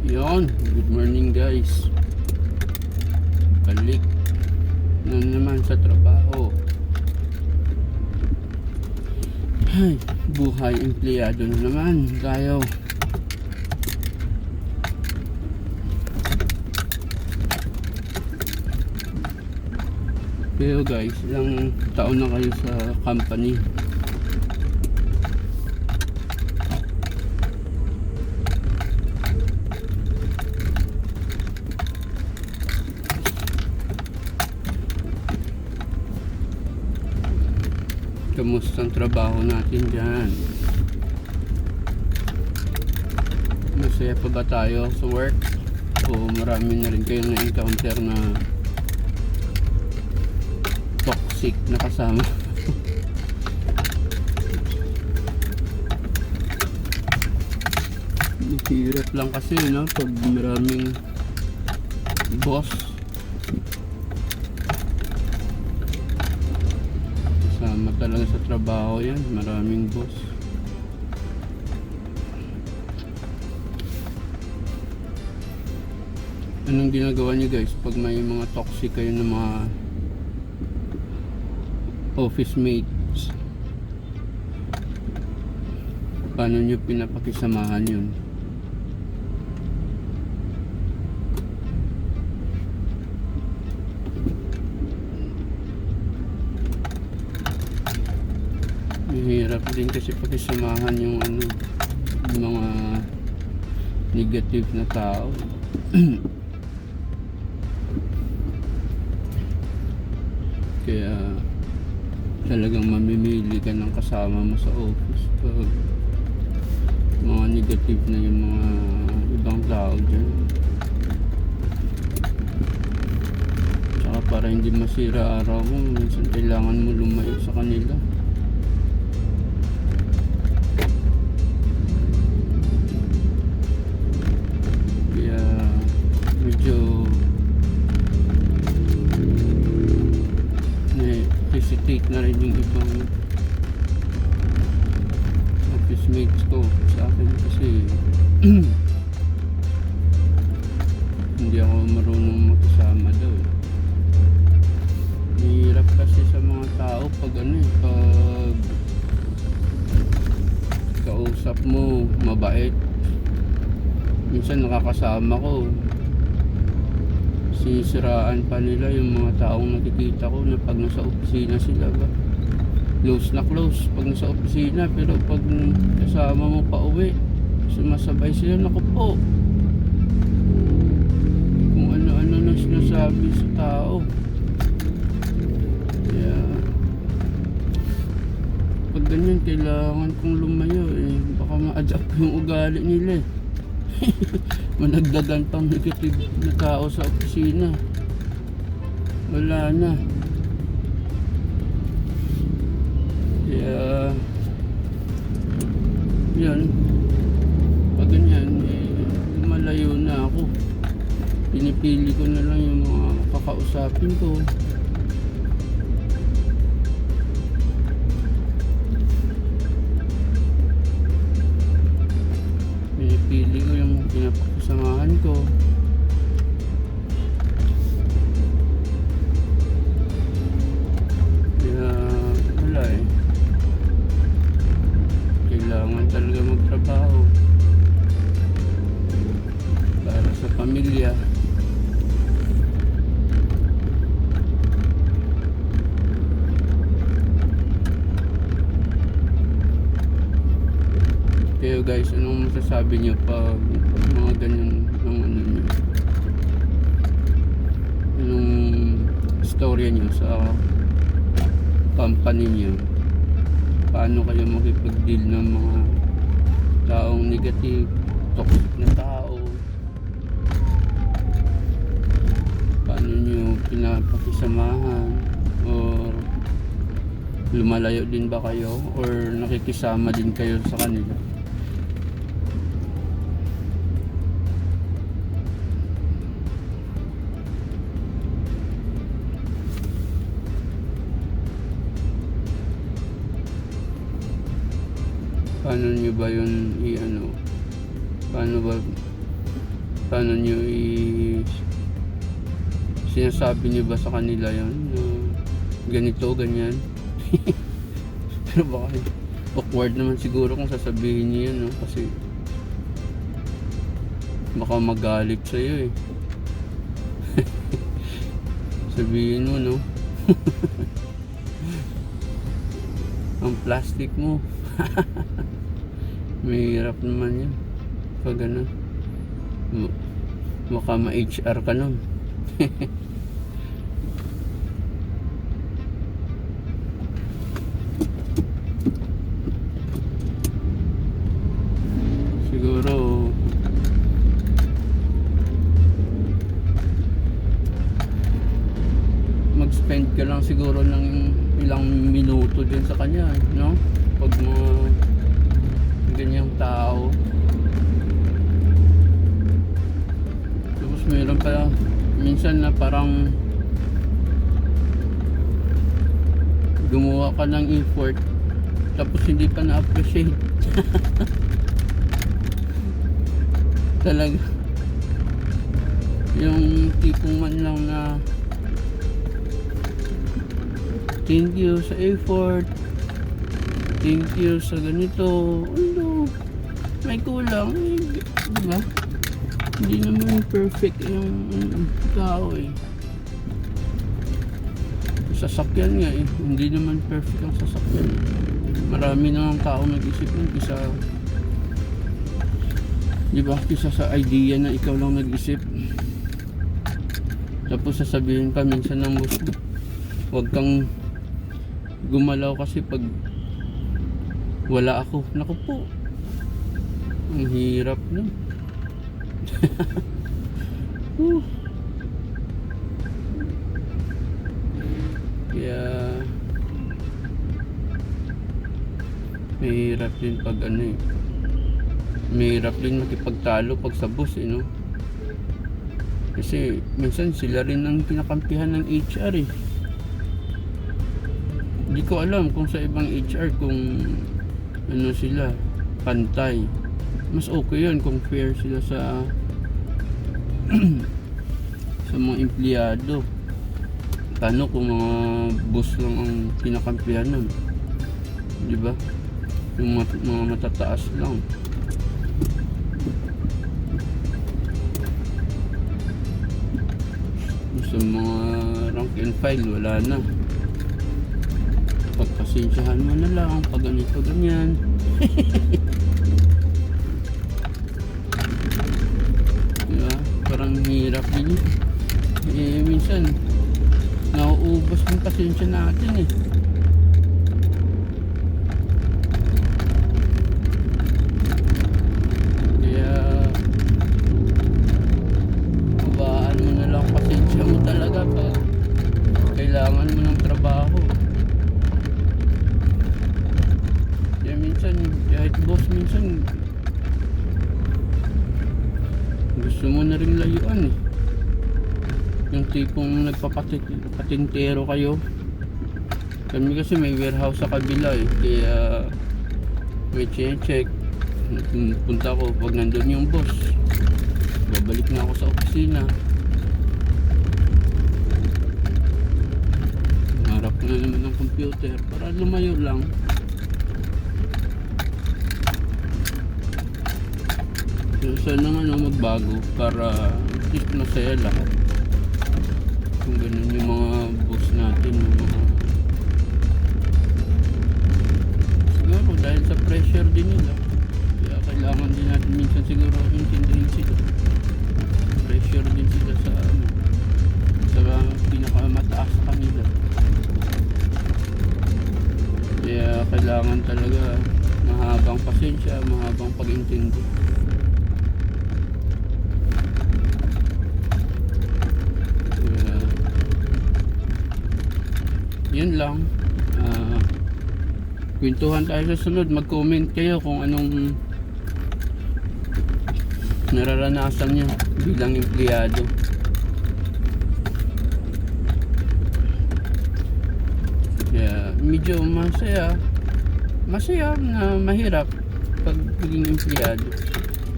Yon, good morning guys. Balik na naman sa trabaho. Ay, buhay empleyado na naman tayo. Pero guys, ilang taon na kayo sa company? Kamusta ang trabaho natin dyan? Masaya pa ba tayo sa work? O marami na rin kayong na-encounter na toxic na kasama? Hirap lang kasi no pag maraming boss Kasama talaga sa trabaho yan. Maraming boss. Anong ginagawa niyo guys pag may mga toxic kayo ng mga office mates? Paano niyo pinapakisamahan yun? Mahirap din kasi pakisamahan yung ano, yung mga negative na tao. Kaya talagang mamimili ka ng kasama mo sa office pag mga negative na yung mga ibang tao dyan. Tsaka para hindi masira araw mo, minsan kailangan mo lumayo sa kanila. Pag ano eh, pag kausap mo mabait. Minsan nakakasama ko. Sinisiraan pa nila yung mga taong nakikita ko na pag nasa opisina sila ba. Close na close pag nasa opisina pero pag kasama mo pa uwi sumasabay sila naku po kung ano-ano na sinasabi sa tao. Kaya ganyan kailangan kong lumayo eh. Baka ma-adapt yung ugali nila eh. Managdagan pang negative na tao sa opisina. Wala na. Kaya yan. Pag ganyan eh, malayo na ako. Pinipili ko na lang yung mga kakausapin ko ko Kaya guys, anong masasabi niyo pag mga ganyan ng ano niyo? Anong istorya niyo sa company niyo? Paano kayo makipag-deal ng mga taong negative, toxic na tao? Paano niyo pinapakisamahan? Or lumalayo din ba kayo? Or nakikisama din kayo sa kanila? Paano nyo ba yun i-ano paano ba paano nyo i sinasabi nyo ba sa kanila yon na ganito, ganyan? Pero baka awkward naman siguro kung sasabihin niyo yan no? kasi baka magalit sa'yo eh. Sabihin mo no? Ang plastic mo mahirap naman yan pag ano M- baka ma-HR ka nun siguro mag-spend ka lang siguro ng ilang minuto din sa kanya, no? Pag mga ganyang tao. Tapos meron pa minsan na parang gumawa ka ng effort tapos hindi pa na-appreciate. Talaga. Yung tipong man lang na thank you sa effort thank you sa ganito eh, di ba hindi naman perfect yung tao eh. Sasakyan nga eh. Hindi naman perfect ang sasakyan. Marami namang tao nag-isip nun. Kisa di ba kisa sa idea na ikaw lang nag-isip. Tapos sasabihin pa minsan ng mo, huwag kang gumalaw kasi pag wala ako. Naku po. Ang hirap nun. Kaya mahirap din pag ano eh. Mahirap din makipagtalo pag sa bus eh no. Kasi minsan sila rin ang kinakampihan ng HR eh. Hindi ko alam kung sa ibang HR kung ano sila, pantay. Mas okay yun kung fair sila sa sa mga empleyado. Paano kung mga boss lang ang kinakampihan nun? Di ba? Yung mat- mga matataas lang. Sa mga rank and file, wala na pagpasensyahan mo na lang pag ganito ganyan minsan nauubos yung pasensya natin eh. Kaya babaan mo na lang pasensya mo talaga pag kailangan mo ng trabaho. Kaya minsan kahit minsan gusto mo na rin layuan eh yung tipong nagpapatintero kayo. Kami kasi may warehouse sa kabila eh. Kaya may check punta ko pag nandun yung boss. Babalik na ako sa opisina. Harap na naman ng computer para lumayo lang. So, sana nga magbago para at least masaya lahat. Kung ganun yung mga boss natin, mga... Siguro dahil sa pressure din nila. Kaya kailangan din natin minsan siguro intindihin sila. Pressure din sila sa ano, sa pinakamataas sa kanila. Kaya kailangan talaga mahabang pasensya, mahabang pag-intindi. Kaya, yun lang. Ah, kwentuhan tayo sa sunod. Mag-comment kayo kung anong nararanasan nyo bilang empleyado. Kaya medyo masaya. Masaya na mahirap pag naging empleyado.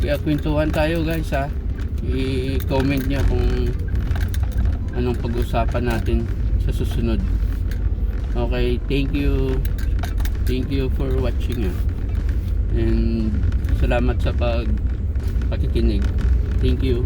Kaya kwentuhan tayo guys ha. i-comment niya kung anong pag-usapan natin sa susunod. Okay, thank you. Thank you for watching. ah. And salamat sa pag pakikinig. Thank you.